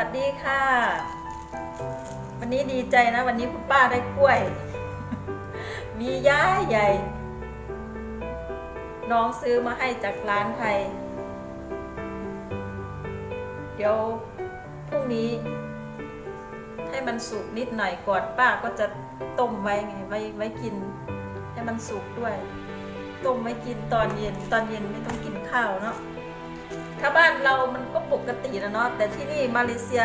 วัสดีค่ะ วันนี้ดีใจนะ วันนี้คุณป้าได้กล้วย มีย้ายใหญ่ น้องซื้อมาให้จากร้านไทย เดี๋ยวพรุ่งนี้ ให้มันสุกนิดหน่อยก่อนป้าก็จะต้มไว้ไงไว้ไว้กิน ให้มันสุกด้วย ต้มไว้กินตอนเย็นตอนเย็นไม่ต้องกินข้าวเนาะ ถ้าบ้านเรามันก็ปกตินะเนาะแต่ที่นี่มาเลเซีย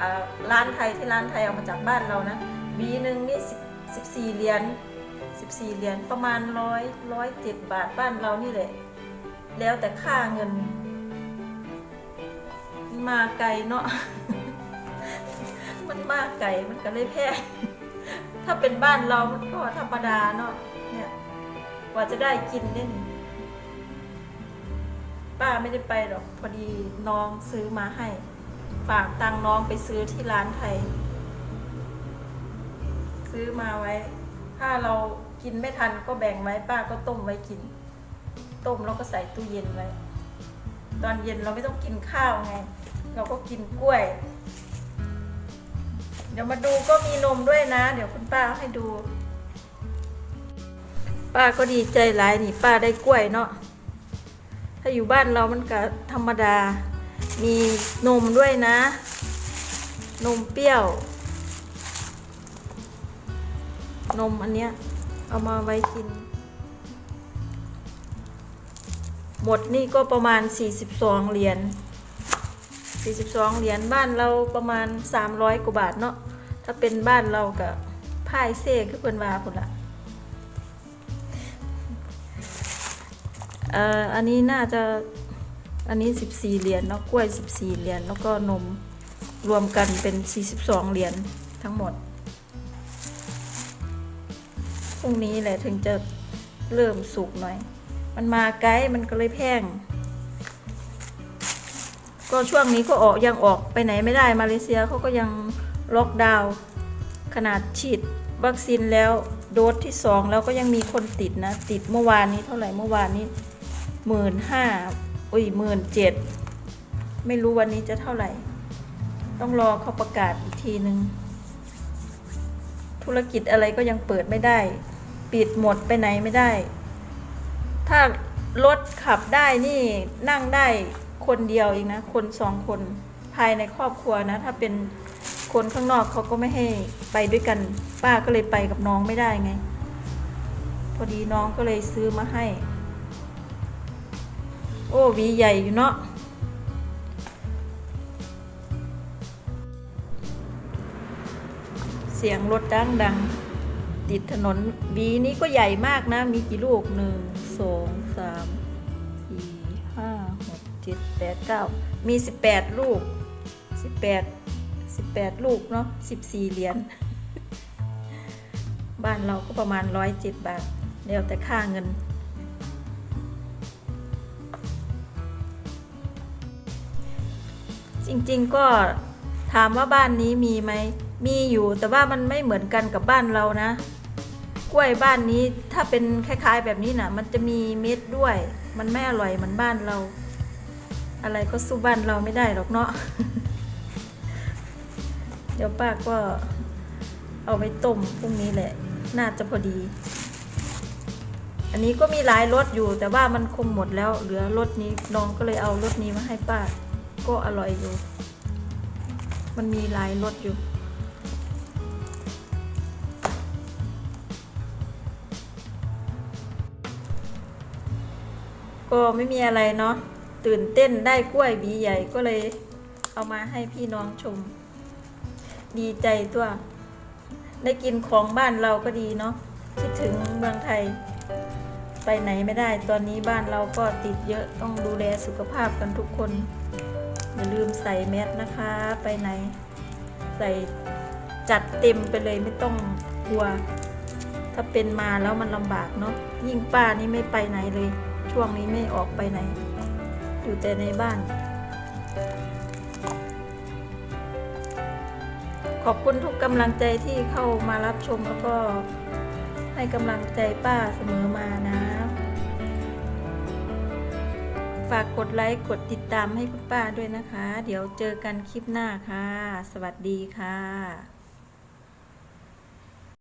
อ่าร้านไทยที่ร้านไทยเอามาจากบ้านเรานะบีหนึ่งนี่สิบสิบสี่เหรียญสิบสี่เหรียญประมาณร้อยร้อยเจ็ดบาทบ้านเรานี่แหละแล้วแต่ค่าเงิน มาไกลเนาะมันมาไกลมันก็เลยแพงถ้าเป็นบ้านเรามันก็ธรรมดาเนาะเนี่ยกว่าจะได้กินเนี่ย ป้าไม่ได้ไปหรอก พอดีน้องซื้อมาให้ ฝากตังน้องไปซื้อที่ร้านไทย ซื้อมาไว้ ถ้าเรากินไม่ทันก็แบ่งไว้ป้าก็ต้มไว้กิน ต้มแล้วก็ใส่ตู้เย็นไว้ ตอนเย็นเราไม่ต้องกินข้าวไง เราก็กินกล้วย เดี๋ยวมาดูก็มีนมด้วยนะ เดี๋ยวคุณป้าให้ดู ป้าก็ดีใจหลายนี่ป้าได้กล้วยเนาะ อยู่บ้านเรามันก็ธรรมดา มีนมด้วยนะ นมเปรี้ยว นมอันเนี้ย เอามาไว้กิน หมดนี่ก็ประมาณ 42 เหรียญ 42 เหรียญบ้านเราประมาณ 300 กว่าบาทเนาะ ถ้าเป็นบ้านเรากับพายเซ่คือเพิ่นวาพุ่นละ เอ่ออันนี้น่าจะอันนี้ 14 เหรียญเนาะกล้วย 14 เหรียญแล้วก็นมรวมกันเป็น 42 เหรียญทั้งหมดพรุ่งนี้แหละถึงจะเริ่มสุกหน่อย มันมาไกลมันก็เลยแพง ก็ช่วงนี้ก็ออกยังออกไปไหนไม่ได้มาเลเซียเขาก็ยังล็อกดาวน์ขนาดฉีดวัคซีนแล้วโดสที่สองแล้วก็ยังมีคนติดนะ ติดเมื่อวานนี้เท่าไหร่เมื่อวานนี้ หมื่นห้าอุ้ยหมื่นเจ็ดไม่รู้วันนี้จะเท่าไหร่ ต้องรอเขาประกาศอีกทีหนึ่งธุรกิจอะไรก็ยังเปิดไม่ได้ ปิดหมดไปไหนไม่ได้ ถ้ารถขับได้นี่นั่งได้คนเดียวเองนะ คนสองคนภายในครอบครัวนะ ถ้าเป็นคนข้างนอกเขาก็ไม่ให้ไปด้วยกัน ป้าก็เลยไปกับน้องไม่ได้ไง พอดีน้องก็เลยซื้อมาให้ โอ้วีใหญ่อยู่เนาะเสียงรถดังดัง ติดถนนวีนี้ก็ใหญ่มากนะ มีกี่ลูกหนึ่งสองสามสี่ห้าหกเจ็ดแปดเก้ามีสิบแปดลูกสิบแปดสิบแปดลูกเนาะสิบสี่เหรียญบ้านเราก็ประมาณร้อยเจ็ดบาทแล้วแต่ค่าเงิน จริงๆก็ถามว่าบ้านนี้มีไหม มีอยู่แต่ว่ามันไม่เหมือนกันกับบ้านเรานะ กล้วยบ้านนี้ถ้าเป็นคล้ายๆแบบนี้นะมันจะมีเม็ดด้วย มันไม่อร่อยเหมือนบ้านเรา อะไรก็สู้บ้านเราไม่ได้หรอกเนาะ เดี๋ยวป้าก็เอาไปต้มพรุ่งนี้แหละ น่าจะพอดี อันนี้ก็มีหลายรสอยู่แต่ว่ามันคงหมดแล้ว เหลือรสนี้น้องก็เลยเอารสนี้มาให้ป้า ก็อร่อยอยู่ มันมีหลายรสอยู่ ก็ไม่มีอะไรเนาะ ตื่นเต้นได้กล้วยบีใหญ่ก็เลยเอามาให้พี่น้องชม ดีใจตัว ได้กินของบ้านเราก็ดีเนาะ คิดถึงเมืองไทยไปไหนไม่ได้ ตอนนี้บ้านเราก็ติดเยอะ ต้องดูแลสุขภาพกันทุกคน อย่าลืมใส่แมสนะคะ ไปไหน ใส่จัดเต็มไปเลยไม่ต้องกลัว ถ้าเป็นมาแล้วมันลำบากเนาะยิ่งป้านี่ไม่ไปไหนเลย ช่วงนี้ไม่ออกไปไหน อยู่แต่ในบ้าน ขอบคุณทุกกำลังใจที่เข้ามารับชมแล้วก็ให้กำลังใจป้าเสมอมานะ ฝากกดไลค์กดติดตามให้คุณป้าด้วยนะคะ เดี๋ยวเจอกันคลิปหน้าค่ะ สวัสดีค่ะ